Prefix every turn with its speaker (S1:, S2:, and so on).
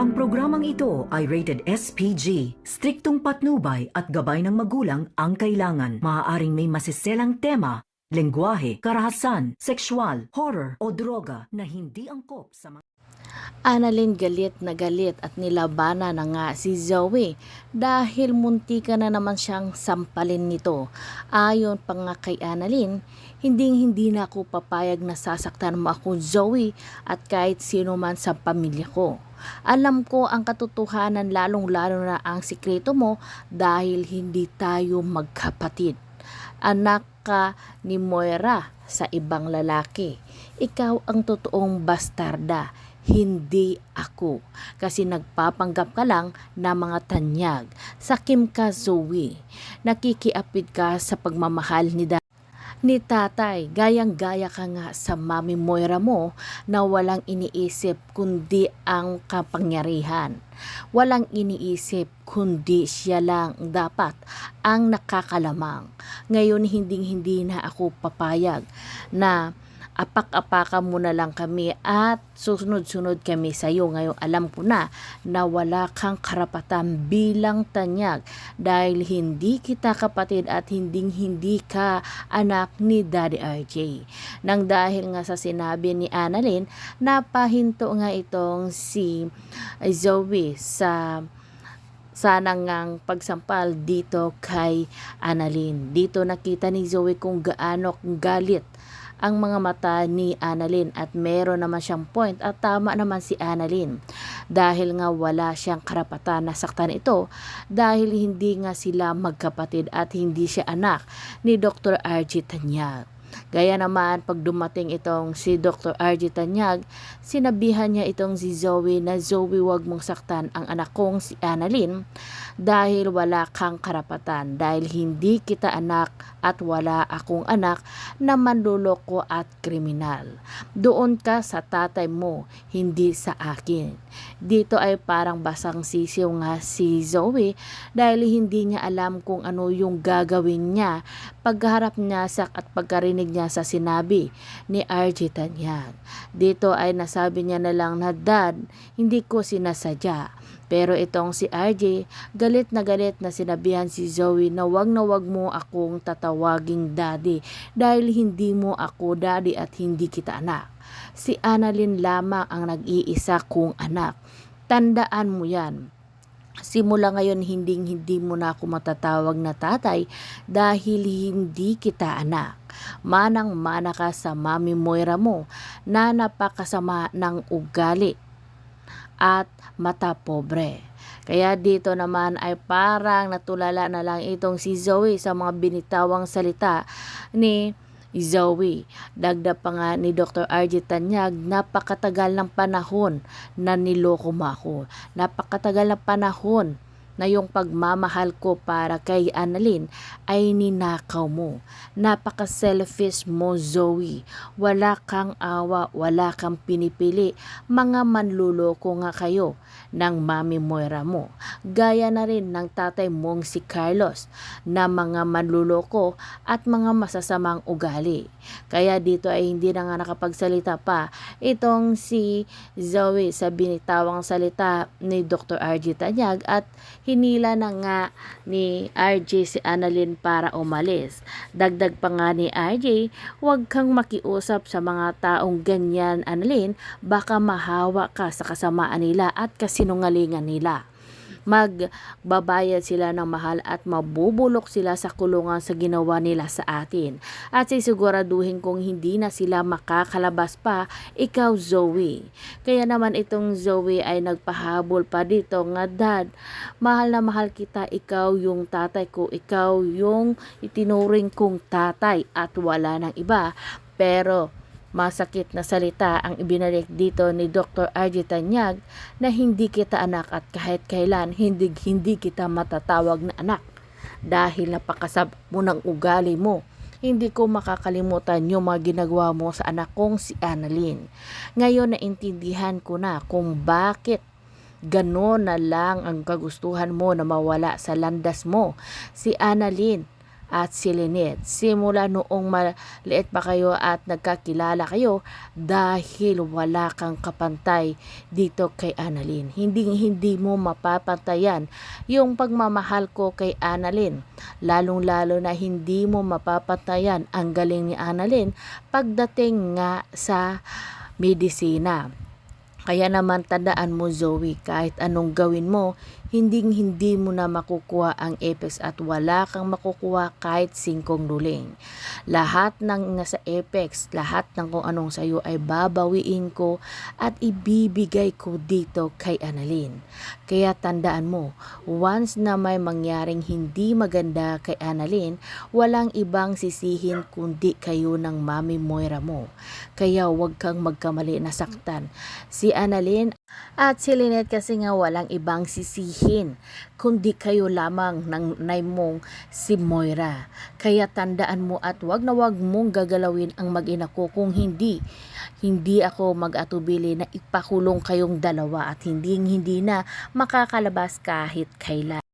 S1: Ang programang ito ay rated SPG. Striktong patnubay at gabay ng magulang ang kailangan. Maaaring may masiselang tema, lengguwahe, karahasan, sexual, horror o droga na hindi angkop sa mga
S2: Annalyn galit na galit at nilabana na nga si Zoe dahil muntika na naman siyang sampalin nito. Ayon pa nga kay Annalyn, hindi hindi na ako papayag na sasaktan mo ako Zoe at kahit sino man sa pamilya ko. Alam ko ang katotohanan lalong lalo na ang sikreto mo dahil hindi tayo magkapatid. Anak ka ni Moira sa ibang lalaki. Ikaw ang totoong bastarda hindi ako. Kasi nagpapanggap ka lang na mga tanyag. Sakim ka, Zoe. Nakikiapid ka sa pagmamahal ni ni tatay, gayang-gaya ka nga sa mami Moira mo na walang iniisip kundi ang kapangyarihan. Walang iniisip kundi siya lang dapat ang nakakalamang. Ngayon hinding-hindi na ako papayag na apak-apakan mo na lang kami at susunod-sunod kami sa iyo. Ngayon alam ko na na wala kang karapatan bilang tanyag dahil hindi kita kapatid at hindi hindi ka anak ni Daddy RJ. Nang dahil nga sa sinabi ni Annalyn, napahinto nga itong si Zoe sa sana ngang pagsampal dito kay Annalyn. Dito nakita ni Zoe kung gaano galit ang mga mata ni Annalyn at meron naman siyang point at tama naman si Annalyn dahil nga wala siyang karapatan na saktan ito dahil hindi nga sila magkapatid at hindi siya anak ni Dr. RG Tanyag. Gaya naman pag dumating itong si Dr. RG Tanyag, sinabihan niya itong si Zoe na Zoe wag mong saktan ang anak kong si Annalyn dahil wala kang karapatan dahil hindi kita anak at wala akong anak na manluloko at kriminal. Doon ka sa tatay mo, hindi sa akin. Dito ay parang basang sisiw nga si Zoe dahil hindi niya alam kung ano yung gagawin niya pagharap niya sa at pagkarinig niya sa sinabi ni RJ Tanyag. Dito ay nasabi niya na lang na dad, hindi ko sinasadya. Pero itong si RJ, galit na galit na sinabihan si Zoe na wag na wag mo akong tatawaging daddy dahil hindi mo ako daddy at hindi kita anak. Si Annalyn lamang ang nag-iisa kong anak. Tandaan mo yan. Simula ngayon hindi hindi mo na ako matatawag na tatay dahil hindi kita anak. Manang mana ka sa mami Moira mo na napakasama ng ugali at mata pobre. Kaya dito naman ay parang natulala na lang itong si Zoe sa mga binitawang salita ni Zoe. Dagda pa nga ni Dr. RJ Tanyag, napakatagal ng panahon na niloko mo ako. Napakatagal ng panahon na yung pagmamahal ko para kay Annalyn ay ninakaw mo. Napaka-selfish mo, Zoe. Wala kang awa, wala kang pinipili. Mga manluloko nga kayo ng mami Moira mo. Gaya na rin ng tatay mong si Carlos na mga manluloko at mga masasamang ugali. Kaya dito ay hindi na nga nakapagsalita pa itong si Zoe sa binitawang salita ni Dr. RG Tanyag at hinila na nga ni RJ si Annalyn para umalis. Dagdag pa nga ni RJ, huwag kang makiusap sa mga taong ganyan Annalyn, baka mahawa ka sa kasamaan nila at kasinungalingan nila magbabayad sila ng mahal at mabubulok sila sa kulungan sa ginawa nila sa atin. At sisiguraduhin kung hindi na sila makakalabas pa, ikaw Zoe. Kaya naman itong Zoe ay nagpahabol pa dito nga dad, mahal na mahal kita, ikaw yung tatay ko, ikaw yung itinuring kong tatay at wala ng iba. Pero Masakit na salita ang ibinalik dito ni Dr. RJ Tanyag na hindi kita anak at kahit kailan hindi, hindi kita matatawag na anak dahil napakasab mo ng ugali mo. Hindi ko makakalimutan yung mga ginagawa mo sa anak kong si Annalyn. Ngayon naintindihan ko na kung bakit Ganon na lang ang kagustuhan mo na mawala sa landas mo. Si Annalyn at si Lynette. Simula noong maliit pa kayo at nagkakilala kayo dahil wala kang kapantay dito kay Annalyn. Hindi hindi mo mapapantayan yung pagmamahal ko kay Annalyn. Lalong-lalo na hindi mo mapapantayan ang galing ni Annalyn pagdating nga sa medisina. Kaya naman tandaan mo Zoe, kahit anong gawin mo, hindi hindi mo na makukuha ang Apex at wala kang makukuha kahit singkong duling. Lahat ng nasa Apex, lahat ng kung anong sayo ay babawiin ko at ibibigay ko dito kay Annalyn. Kaya tandaan mo, once na may mangyaring hindi maganda kay Annalyn, walang ibang sisihin kundi kayo ng Mami Moira mo. Kaya huwag kang magkamali na saktan. Si Annalyn at si Lynette kasi nga walang ibang sisihin kundi kayo lamang ng nay mong si Moira. Kaya tandaan mo at wag na wag mong gagalawin ang mag-ina ko kung hindi hindi ako mag-atubili na ipakulong kayong dalawa at hindi hindi na makakalabas kahit kailan.